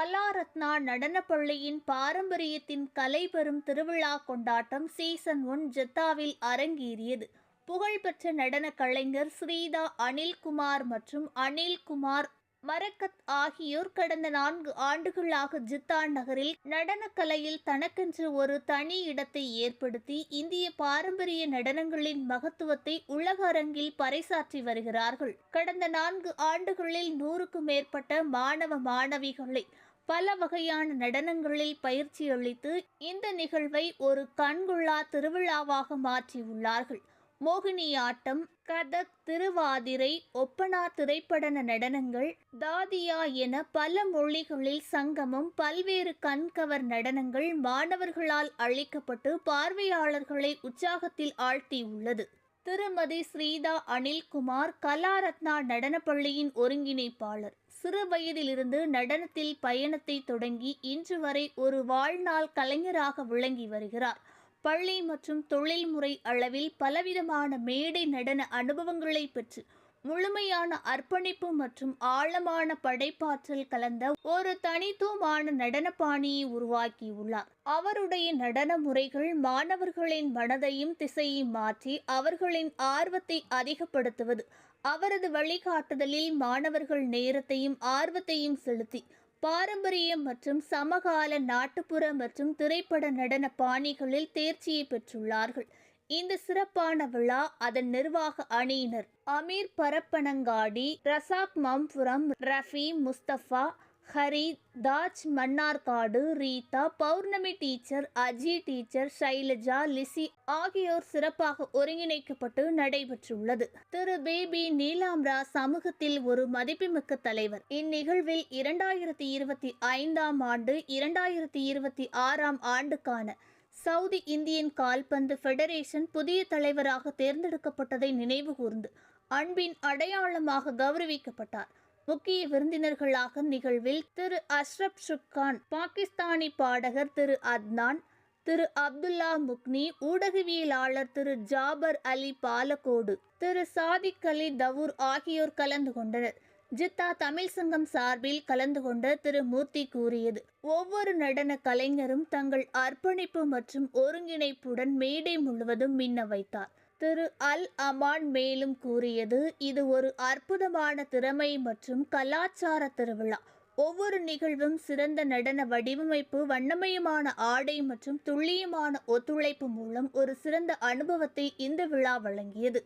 கலாரத்னா நடனப்பள்ளியின் பாரம்பரியத்தின் கலைபெறும் திருவிழா கொண்டாட்டம் சீசன் ஒன் ஜெத்தாவில் அரங்கேறியது. புகழ்பெற்ற நடன கலைஞர் ஸ்ரீதா அனில்குமார் மற்றும் அனில்குமார் மரக்கத் ஆகியோர் கடந்த நான்கு ஆண்டுகளாக ஜித்தா நகரில் நடனக்கலையில் தனக்கென்று ஒரு தனி இடத்தை ஏற்படுத்தி இந்திய பாரம்பரிய நடனங்களின் மகத்துவத்தை உலக அரங்கில் பறைசாற்றி வருகிறார்கள். கடந்த நான்கு ஆண்டுகளில் நூறுக்கும் மேற்பட்ட மாணவ மாணவிகளை பல வகையான நடனங்களில் பயிற்சி அளித்து இந்த நிகழ்வை ஒரு கண்குள்ளா திருவிழாவாக மாற்றியுள்ளார்கள் மோகினியாட்டம் கதக் திருவாதிரை ஒப்பனா திரைப்படன நடனங்கள் தாதியா என பல மொழிகளில் சங்கமம் பல்வேறு கண்கவர் நடனங்கள் மாணவர்களால் அளிக்கப்பட்டு பார்வையாளர்களை உற்சாகத்தில் ஆழ்த்தியுள்ளது. திருமதி ஸ்ரீதா அனில்குமார் கலாரத்னா நடனப்பள்ளியின் ஒருங்கிணைப்பாளர். சிறு வயதிலிருந்து நடனத்தில் பயணத்தை தொடங்கி இன்று வரை ஒரு வாழ்நாள் கலைஞராக விளங்கி வருகிறார். பள்ளி மற்றும் தொழில்முறை அளவில் பலவிதமான மேடை நடன அனுபவங்களை பெற்று முழுமையான அர்ப்பணிப்பு மற்றும் ஆழமான படைப்பாற்றல் கலந்த ஒரு தனித்துவமான நடன பாணியை உருவாக்கியுள்ளார். அவருடைய நடன முறைகள் மாணவர்களின் மனதையும் திசையும் மாற்றி அவர்களின் ஆர்வத்தை அதிகப்படுத்துவது. அவரது வழிகாட்டுதலில் மாணவர்கள் நேரத்தையும் ஆர்வத்தையும் செலுத்தி பாரம்பரியம் மற்றும் சமகால நாட்டுப்புற மற்றும் திரைப்பட நடன பாணிகளில் தேர்ச்சியை பெற்றுள்ளார்கள். இந்த சிறப்பான விழா அதன் நிர்வாக அணியினர் அமீர் பரப்பனங்காடி ரசாக் மம்புரம் ரஃபி முஸ்தபா ஹரி தாஜ் மன்னார்காடு ரீதா பௌர்ணமி டீச்சர் அஜி டீச்சர் ஷைலஜா லிசி ஆகியோர் சிறப்பாக ஒருங்கிணைக்கப்பட்டு நடைபெற்றுள்ளது. திரு. பேபி நீலாம்ரா சமூகத்தில் ஒரு மதிப்புமிக்க தலைவர். இந்நிகழ்வில் இரண்டாயிரத்தி இருபத்தி ஐந்தாம் ஆண்டு இரண்டாயிரத்தி இருபத்தி ஆறாம் ஆண்டுக்கான சவுதி இந்தியன் கால்பந்து ஃபெடரேஷன் புதிய தலைவராக தேர்ந்தெடுக்கப்பட்டதை நினைவுகூர்ந்து அன்பின் அடையாளமாக கௌரவிக்கப்பட்டார். முக்கிய விருந்தினர்களாக நிகழ்வில் திரு அஷ்ரப் ஷுக்கான் பாகிஸ்தானி பாடகர் திரு அத்னான் திரு அப்துல்லா முக்னி ஊடகவியலாளர் திரு ஜாபர் அலி பாலக்கோடு திரு சாதிக் அலி தவூர் ஆகியோர் கலந்து கொண்டனர். ஜித்தா தமிழ் சங்கம் சார்பில் கலந்து கொண்ட திரு மூர்த்தி கூறியது. ஒவ்வொரு நடன கலைஞரும் தங்கள் அர்ப்பணிப்பு மற்றும் ஒருங்கிணைப்புடன் மேடை முழுவதும் மின்ன வைத்தார். திரு அல் அமான் மேலும் கூறியது இது ஒரு அற்புதமான திறமை மற்றும் கலாச்சார திருவிழா. ஒவ்வொரு நிகழ்வும் சிறந்த நடன வடிவமைப்பு வண்ணமயமான ஆடை மற்றும் துல்லியமான ஒத்துழைப்பு மூலம் ஒரு சிறந்த அனுபவத்தை இந்த விழா வழங்கியது.